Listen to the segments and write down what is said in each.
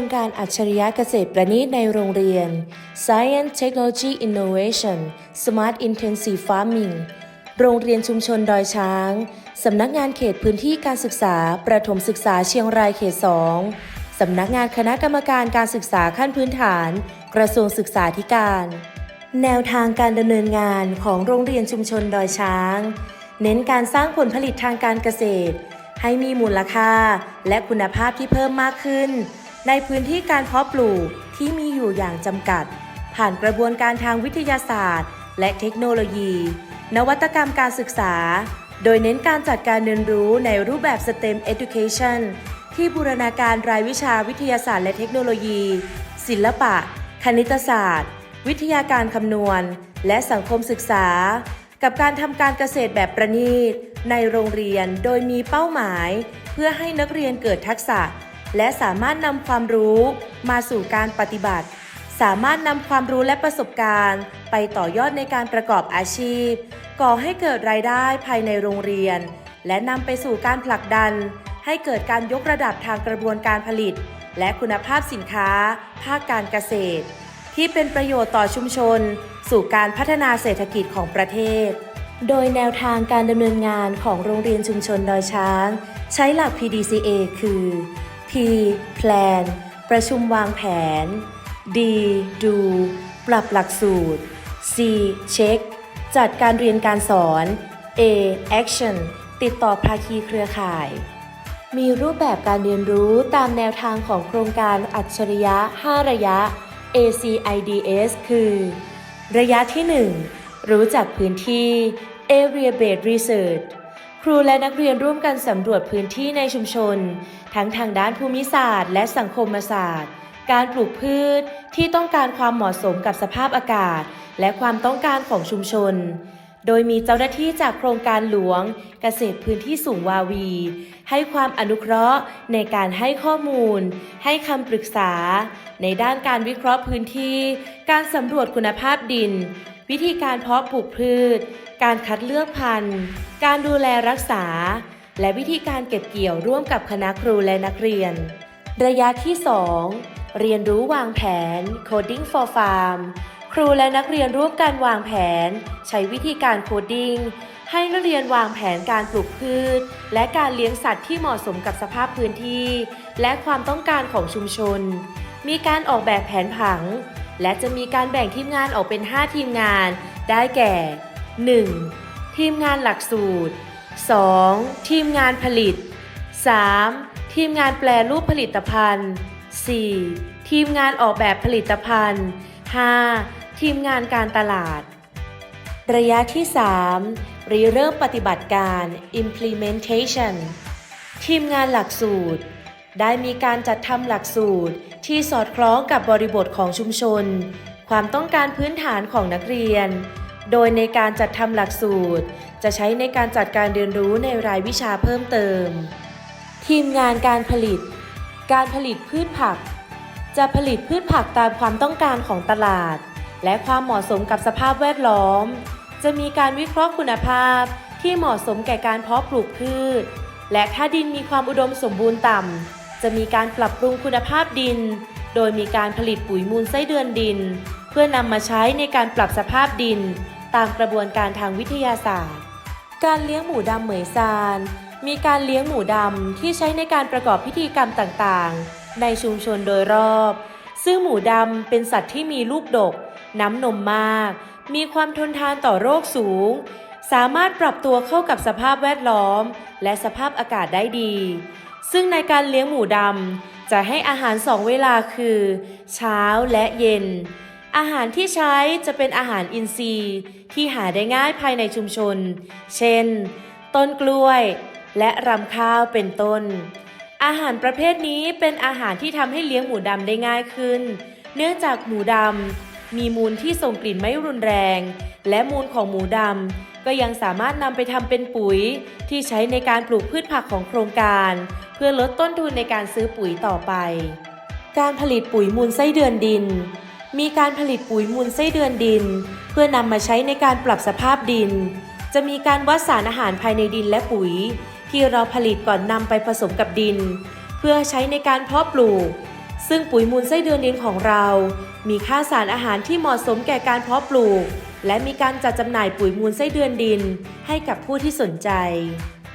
งการอัจฉริยะเกษตรประณีตในโรงเรียน Science Technology Innovation Smart Intensive Farming โรงเรียนชุมชนดอยช้าง สำนักงานเขตพื้นที่การศึกษา ประถมศึกษาเชียงรายเขต 2 สำนักงานคณะกรรมการการศึกษาขั้นพื้นฐาน กระทรวงศึกษาธิการ แนวทางการดำเนินงานของโรงเรียนชุมชนดอยช้าง เน้นการสร้างผลผลิตทางการเกษตร ให้มีมูลค่าและคุณภาพที่เพิ่มมากขึ้น ในพื้นที่การเพาะปลูกที่มีอยู่อย่างจำกัด ผ่านกระบวนการทางวิทยาศาสตร์ และเทคโนโลยี นวัตกรรมการศึกษา โดยเน้นการจัดการเรียนรู้ในรูปแบบ STEM Education ที่บูรณาการรายวิชาวิทยาศาสตร์และเทคโนโลยี ศิลปะ คณิตศาสตร์ วิทยาการคำนวณ และสังคมศึกษา กับการทำการเกษตรแบบประณีต ในโรงเรียนโดยมีเป้าหมาย เพื่อให้นักเรียนเกิดทักษะ และสามารถนำความรู้มาสู่การปฏิบัติ สามารถนำความรู้และประสบการณ์ ไปต่อยอดในการประกอบอาชีพ ก่อให้เกิดรายได้ภายในโรงเรียน และนำไปสู่การผลักดัน ให้เกิดการยกระดับทางกระบวนการผลิต และคุณภาพสินค้า ภาคการเกษตร ที่เป็นประโยชน์ต่อชุมชน สู่การพัฒนาเศรษฐกิจของประเทศโดยแนวทางการดำเนินงานของโรงเรียนชุมชนดอยช้าง ใช้หลัก PDCA คือ P Plan ประชุมวางแผน D Do ปรับหลักสูตร C Check จัดการเรียนการสอน A Action ติดต่อภาคีเครือข่าย มีรูปแบบการเรียนรู้ตามแนวทางของโครงการอัจฉริยะ 5 ระยะ ACIDS คือ ระยะที่ 1 รู้จักพื้นที่ Area Based Research ครูและนักเรียนร่วมกันสำรวจพื้นที่ในชุมชน ทั้งทางด้านภูมิศาสตร์ และสังคมศาสตร์ การปลูกพืชที่ต้องการความเหมาะสมกับสภาพอากาศ และความต้องการของชุมชน โดยมีเจ้าหน้าที่จากโครงการหลวง เกษตรพื้นที่สูงวาวี ให้ความอนุเคราะห์ในการให้ข้อมูล ให้คำปรึกษา ในด้านการวิเคราะห์พื้นที่ การสำรวจคุณภาพดิน วิธีการเพาะปลูกพืช การคัดเลือกพันธุ์ การดูแลรักษา และวิธีการเก็บเกี่ยวร่วมกับคณะครูและนักเรียน ระยะที่ 2 เรียนรู้วางแผน Coding for Farm ครูและนักเรียนร่วมกันวางแผน ใช้วิธีการโคดดิ้งให้นักเรียนวางแผนการปลูกพืช และการเลี้ยงสัตว์ที่เหมาะสมกับสภาพพื้นที่ และความต้องการของชุมชน มีการออกแบบแผนผัง และจะมีการแบ่งทีมงานออกเป็น 5 ทีมงาน ได้แก่ 1. ทีมงานหลักสูตร 2. ทีมงานผลิต 3. ทีมงานแปลรูปผลิตภัณฑ์ 4. ทีมงานออกแบบผลิตภัณฑ์ 5. ทีมงานการตลาด ระยะที่ 3รีเริ่มปฏิบัติการ implementation ทีมงานหลักสูตร ได้มีการจัดทำหลักสูตรที่สอดคล้องกับบริบทของชุมชน ความต้องการพื้นฐานของนักเรียน โดยในการจัดทำหลักสูตร จะใช้ในการจัดการเรียนรู้ในรายวิชาเพิ่มเติม ทีมงานการผลิต การผลิตพืชผัก จะผลิตพืชผักตามความต้องการของตลาด และความเหมาะสมกับสภาพแวดล้อม จะมีการวิเคราะห์คุณภาพที่เหมาะสมแก่การเพาะปลูกพืช และถ้าดินมีความอุดมสมบูรณ์ต่ำ จะมีการปรับปรุงคุณภาพดิน โดยมีการผลิตปุ๋ยมูลไส้เดือนดิน เพื่อนำมาใช้ในการปรับสภาพดิน ตามกระบวนการทางวิทยาศาสตร์ การเลี้ยงหมูดำเหมยซาน มีการเลี้ยงหมูดำที่ใช้ในการประกอบพิธีกรรมต่างๆ ในชุมชนโดยรอบ ซึ่งหมูดำเป็นสัตว์ที่มีลูกดก น้ำนมมาก มีความทนทานต่อโรคสูง สามารถปรับตัวเข้ากับสภาพแวดล้อม และสภาพอากาศได้ดี ซึ่งในการเลี้ยงหมูดำจะให้อาหารสองเวลาคือ เช้าและเย็น อาหารที่ใช้จะเป็นอาหารอินทรีย์ ที่หาได้ง่ายภายในชุมชน เช่น ต้นกล้วย และรำข้าวเป็นต้น อาหารประเภทนี้เป็นอาหารที่ทำให้เลี้ยงหมูดำได้ง่ายขึ้น เนื่องจากหมูดำ มีมูลที่ส่งกลิ่นไม่รุนแรง และมูลของหมูดำก็ยังสามารถนำไปทำเป็นปุ๋ย ที่ใช้ในการปลูกพืชผักของโครงการ เพื่อลดต้นทุนในการซื้อปุ๋ยต่อไป การผลิตปุ๋ยมูลไส้เดือนดิน มีการผลิตปุ๋ยมูลไส้เดือนดิน เพื่อนำมาใช้ในการปรับสภาพดิน จะมีการวัดสารอาหารภายในดินและปุ๋ย ที่เราผลิตก่อนนำไปผสมกับดิน เพื่อใช้ในการเพาะปลูก ซึ่งปุ๋ยมูลไส้เดือนดินของเรา มีค่าสารอาหารที่เหมาะสมแก่การเพาะปลูก และมีการจัดจำหน่ายปุ๋ยมูลไส้เดือนดิน ให้กับผู้ที่สนใจ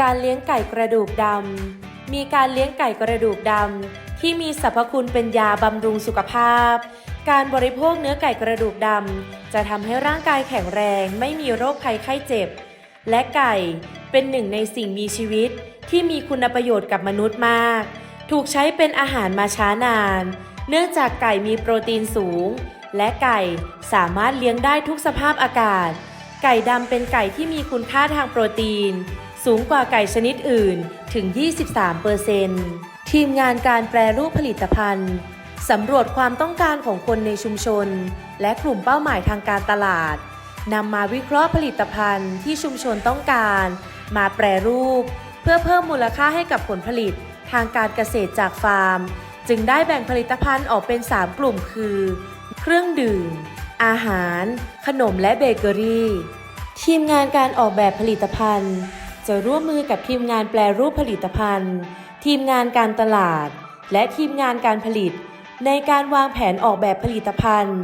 การเลี้ยงไก่กระดูกดำมีการเลี้ยงไก่กระดูกดำที่มีสรรพคุณเป็นยาบำรุงสุขภาพ การบริโภคเนื้อไก่กระดูกดำจะทำให้ร่างกายแข็งแรงไม่มีโรคภัยไข้เจ็บ และไก่เป็นหนึ่งในสิ่งมีชีวิตที่มีคุณประโยชน์กับมนุษย์มาก ถูกใช้เป็นอาหารมาช้านาน เนื่องจากไก่มีโปรตีนสูง และไก่สามารถเลี้ยงได้ทุกสภาพอากาศ ไก่ดำเป็นไก่ที่มีคุณค่าทางโปรตีน สูงกว่าไก่ชนิดอื่นถึง 23%ทีมงานการแปรรูปผลิตภัณฑ์สำรวจความต้องการของคนในชุมชน และกลุ่มเป้าหมายทางการตลาดนำมาวิเคราะห์ผลิตภัณฑ์ที่ชุมชนต้องการ มาแปรรูป เพื่อเพิ่มมูลค่าให้กับผลผลิต ทางการเกษตรจากฟาร์ม จึงได้แบ่งผลิตภัณฑ์ออกเป็น 3 กลุ่มคือ เครื่องดื่ม อาหาร ขนมและเบเกอรี่ ทีมงานการออกแบบผลิตภัณฑ์ จะร่วมมือกับทีมงานแปรรูปผลิตภัณฑ์ ทีมงานการตลาด และทีมงานการผลิต ในการวางแผนออกแบบผลิตภัณฑ์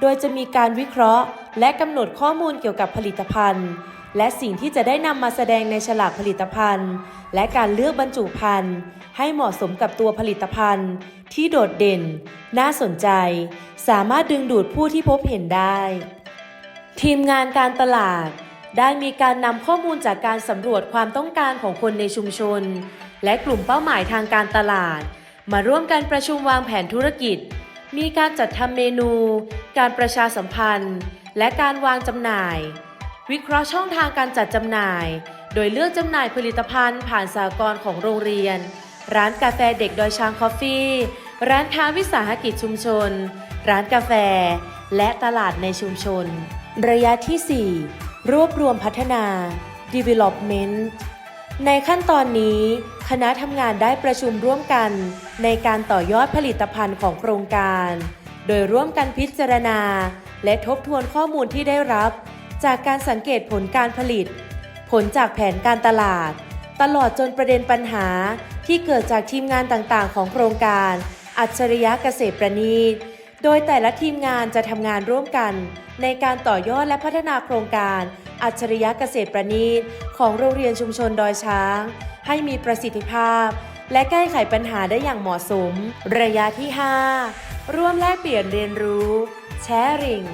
โดยจะมีการวิเคราะห์ และกำหนดข้อมูลเกี่ยวกับผลิตภัณฑ์ และสิ่งที่จะได้นำมาแสดงในฉลากผลิตภัณฑ์ และการเลือกบรรจุภัณฑ์ ให้เหมาะสมกับตัวผลิตภัณฑ์ ที่โดดเด่น น่าสนใจ สามารถดึงดูดผู้ที่พบเห็นได้ ทีมงานการตลาด ได้มีการนำข้อมูลจากการสำรวจความต้องการของคนในชุมชน และกลุ่มเป้าหมายทางการตลาด มาร่วมกันประชุมวางแผนธุรกิจ มีการจัดทำเมนู การประชาสัมพันธ์ และการวางจำหน่าย วิเคราะห์ช่องทางการจัดจำหน่าย โดยเลือกจำหน่ายผลิตภัณฑ์ ผ่านสากลของโรงเรียน ร้านกาแฟเด็กดอยช้างคอฟฟี่ ร้านค้าวิสาหกิจชุมชน ร้านกาแฟ และตลาดในชุมชน ระยะที่ 4 รวบรวมพัฒนา development ในขั้นตอนนี้ คณะทำงานได้ประชุมร่วมกัน ในการต่อยอดผลิตภัณฑ์ของโครงการ โดยร่วมกันพิจารณา และทบทวนข้อมูลที่ได้รับ จากการสังเกตผลการผลิต ผลจากแผนการตลาด ตลอดจนประเด็นปัญหาที่เกิดจากทีมงานต่างๆ ของโครงการ อัจฉริยะเกษตรประณีต โดยแต่ละทีมงานจะทำงานร่วมกัน ในการต่อยอดและพัฒนาโครงการ อัจฉริยะเกษตรประณีต ของโรงเรียนชุมชนดอยช้าง ให้มีประสิทธิภาพ และแก้ไขปัญหาได้อย่างเหมาะสม ระยะที่ 5 ร่วมแลกเปลี่ยนเรียนรู้ แชร์ริง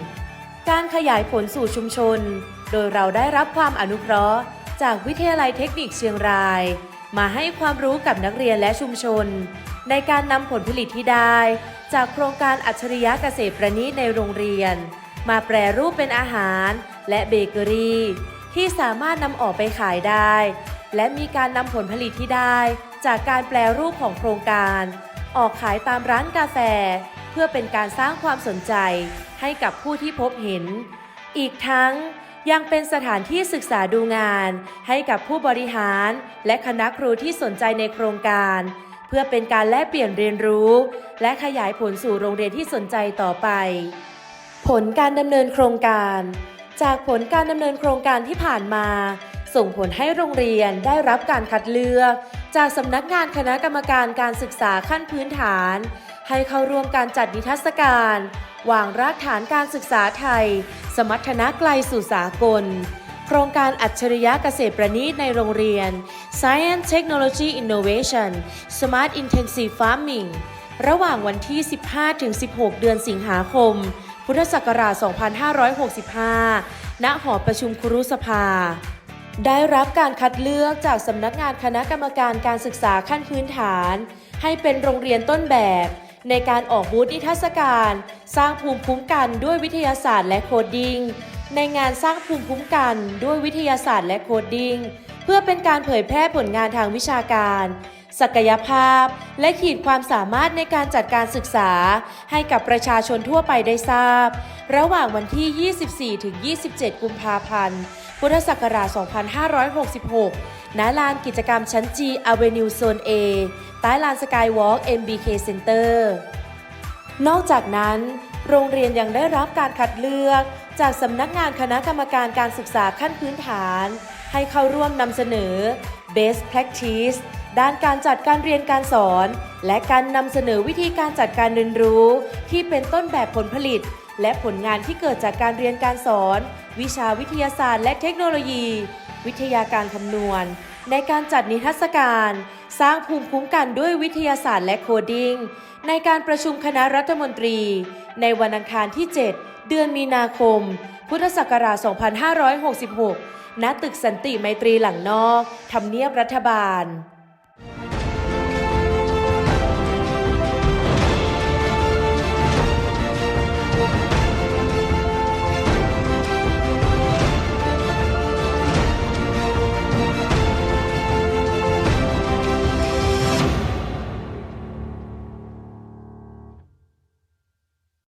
การขยายผลสู่ชุมชน โดยเราได้รับความอนุเคราะห์ จากวิทยาลัยเทคนิคเชียงราย มาให้ความรู้กับนักเรียนและชุมชน ในการนำผลผลิตที่ได้ จากโครงการอัจฉริยะเกษตรประณีตในโรงเรียน มาแปรรูปเป็นอาหารและเบเกอรี่ ที่สามารถนำออกไปขายได้ และมีการนำผลผลิตที่ได้ จากการแปรรูปของโครงการ ออกขายตามร้านกาแฟ เพื่อเป็นการสร้างความสนใจ ให้กับผู้ที่พบเห็น อีกทั้งยังเป็นสถานที่ศึกษาดูงาน ให้กับผู้บริหารและคณะครูที่สนใจในโครงการ เพื่อเป็นการแลกเปลี่ยนเรียนรู้ และขยายผลสู่โรงเรียนที่สนใจต่อไป ผลการดำเนินโครงการ จากผลการดำเนินโครงการที่ผ่านมา ส่งผลให้โรงเรียนได้รับการคัดเลือก จากสำนักงานคณะกรรมการการศึกษาขั้นพื้นฐาน ให้เข้าร่วมการจัดนิทรรศการ วางรากฐานการศึกษาไทย สมรรถนะไกลสู่สากล โครงการอัจฉริยะเกษตรประณีตในโรงเรียน Science Technology Innovation Smart Intensive Farming ระหว่างวันที่ 15-16 เดือนสิงหาคม พุทธศักราช 2565 ณ หอประชุมครุสภา ได้รับการคัดเลือกจากสำนักงานคณะกรรมการการศึกษาขั้นพื้นฐาน ให้เป็นโรงเรียนต้นแบบ ในการออกบูธนิทรรศการ สร้างภูมิคุ้มกันด้วยวิทยาศาสตร์และโคดดิ้งในงานสร้างภูมิคุ้มกันด้วยวิทยาศาสตร์และโคดดิ้งเพื่อเป็นการเผยแพร่ผลงานทางวิชาการ ศักยภาพ และขีดความสามารถในการจัดการศึกษา ให้กับประชาชนทั่วไปได้ทราบ ระหว่างวันที่ 24-27 กุมภาพันธ์ พุทธศักราช 2566 ณ ลานกิจกรรมชั้น G Avenue Zone A ใต้ลาน Skywalk MBK Center นอกจากนั้น โรงเรียนยังได้รับการคัดเลือก จากสำนักงานคณะกรรมการการศึกษาขั้นพื้นฐาน ให้เข้าร่วมนำเสนอ Best Practice ด้านการจัดการเรียนการสอน และการนำเสนอวิธีการจัดการเรียนรู้ ที่เป็นต้นแบบผลผลิต และผลงานที่เกิดจากการเรียนการสอน วิชาวิทยาศาสตร์และเทคโนโลยี วิทยาการคำนวณ ในการจัดนิทรรศการ สร้างภูมิคุ้มกันด้วยวิทยาศาสตร์และโคดิ้งในการประชุมคณะรัฐมนตรี ในวันอังคารที่ 7 เดือนมีนาคม พุทธศักราช 2566 ณ ตึกสันติไมตรีหลังนอก ทำเนียบรัฐบาล